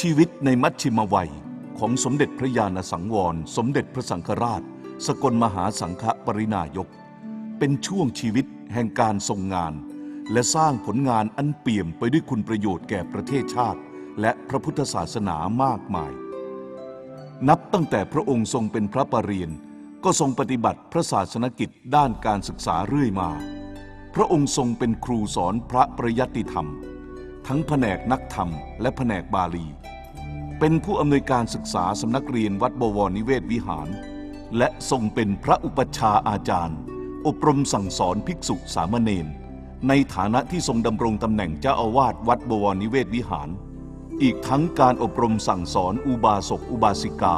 ชีวิตในมัชชิมวัยของสมเด็จพระญาณสังวร สมเด็จพระสังฆราช สกลมหาสังฆปรินายก เป็นช่วงชีวิตแห่งการทรงงาน และสร้างผลงานอันเปี่ยมไปด้วยคุณประโยชน์แก่ประเทศชาติ และพระพุทธศาสนามากมาย นับตั้งแต่พระองค์ทรงเป็นพระปรริยนก็ทรงปฏิบัติพระศาสนกิจด้านการศึกษาเรื่อยมา พระองค์ทรงเป็นครูสอนพระประยัติธรรม ทั้งแผนกนักธรรม และแผนกบาลี เป็นผู้อำนวยการศึกษาสำนักเรียนวัดบวรนิเวศวิหาร และทรงเป็นพระอุปชฌาย์อาจารย์ อบรมสั่งสอนภิกษุสามเณรในฐานะที่ทรงดำรงตำแหน่งเจ้าอาวาสวัดบวรนิเวศวิหาร อีกทั้งการอบรมสั่งสอนอุบาสกอุบาสิกา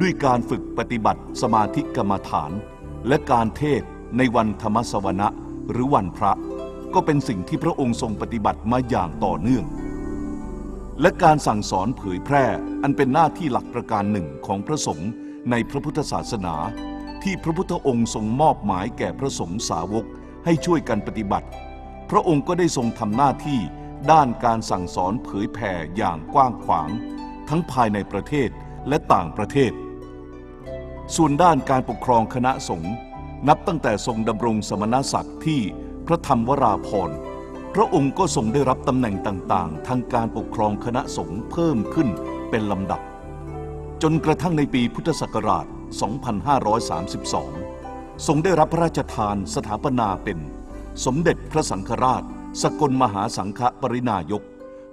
ด้วยการฝึกปฏิบัติสมาธิกรรมฐาน และการเทศในวันธรรมสวนะหรือวันพระ ก็เป็นสิ่งที่พระองค์ทรงปฏิบัติมาอย่างต่อเนื่อง และการสั่งสอนเผยแพร่อันเป็นหน้าที่หลักประการหนึ่งของพระสงฆ์ในพระพุทธศาสนา ที่พระพุทธองค์ทรงมอบหมายแก่พระสงฆ์สาวกให้ช่วยกันปฏิบัติ พระองค์ก็ได้ทรงทำหน้าที่ด้านการสั่งสอนเผยแผ่อย่างกว้างขวาง ทั้งภายในประเทศและต่างประเทศ ส่วนด้านการปกครองคณะสงฆ์นับตั้งแต่ทรงดำรงสมณศักดิ์ที่ พระธรรมวราพรพระองค์ก็ทรงได้รับตำแหน่งต่างๆ ทางการปกครองคณะสงฆ์เพิ่มขึ้นเป็นลำดับ จนกระทั่งในปีพุทธศักราช 2532 ทรงได้รับพระราชทานสถาปนาเป็น สมเด็จพระสังฆราช สกลมหาสังฆปรินายก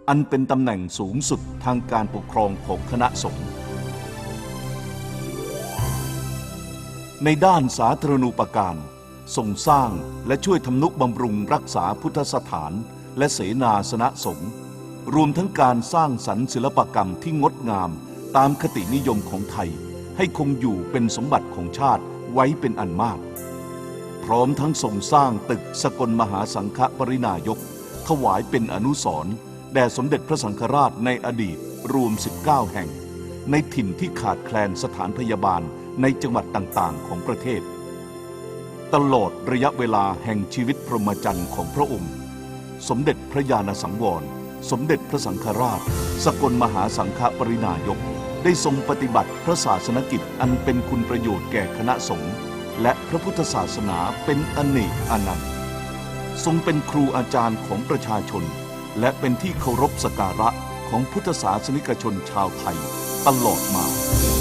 อันเป็นตำแหน่งสูงสุดทางการปกครองของคณะสงฆ์ในด้านสาธารณูปการ ทรงสร้างและช่วยทำนุบำรุงรักษาพุทธสถานและเสนาสนะสงฆ์รวมทั้งการสร้างสรรค์ศิลปกรรมที่งดงาม ตามคตินิยมของไทย ให้คงอยู่เป็นสมบัติของชาติไว้เป็นอันมาก พร้อมทั้งทรงสร้างตึกสกลมหาสังฆปรินายก ถวายเป็นอนุสรณ์แด่สมเด็จพระสังฆราชในอดีตรวม 19 แห่ง ในถิ่นที่ขาดแคลนสถานพยาบาลในจังหวัดต่างๆ ของประเทศ ตลอดระยะเวลาแห่งชีวิตพรหมจรรย์ของพระองค์ สมเด็จพระญาณสังวร สมเด็จพระสังฆราช สกลมหาสังฆปรินายก ได้ทรงปฏิบัติพระศาสนกิจอันเป็นคุณประโยชน์แก่คณะสงฆ์และพระพุทธศาสนาเป็นอเนกอนันต์ ทรงเป็นครูอาจารย์ของประชาชน และเป็นที่เคารพสกการะของพุทธศาสนิกชนชาวไทยตลอดมา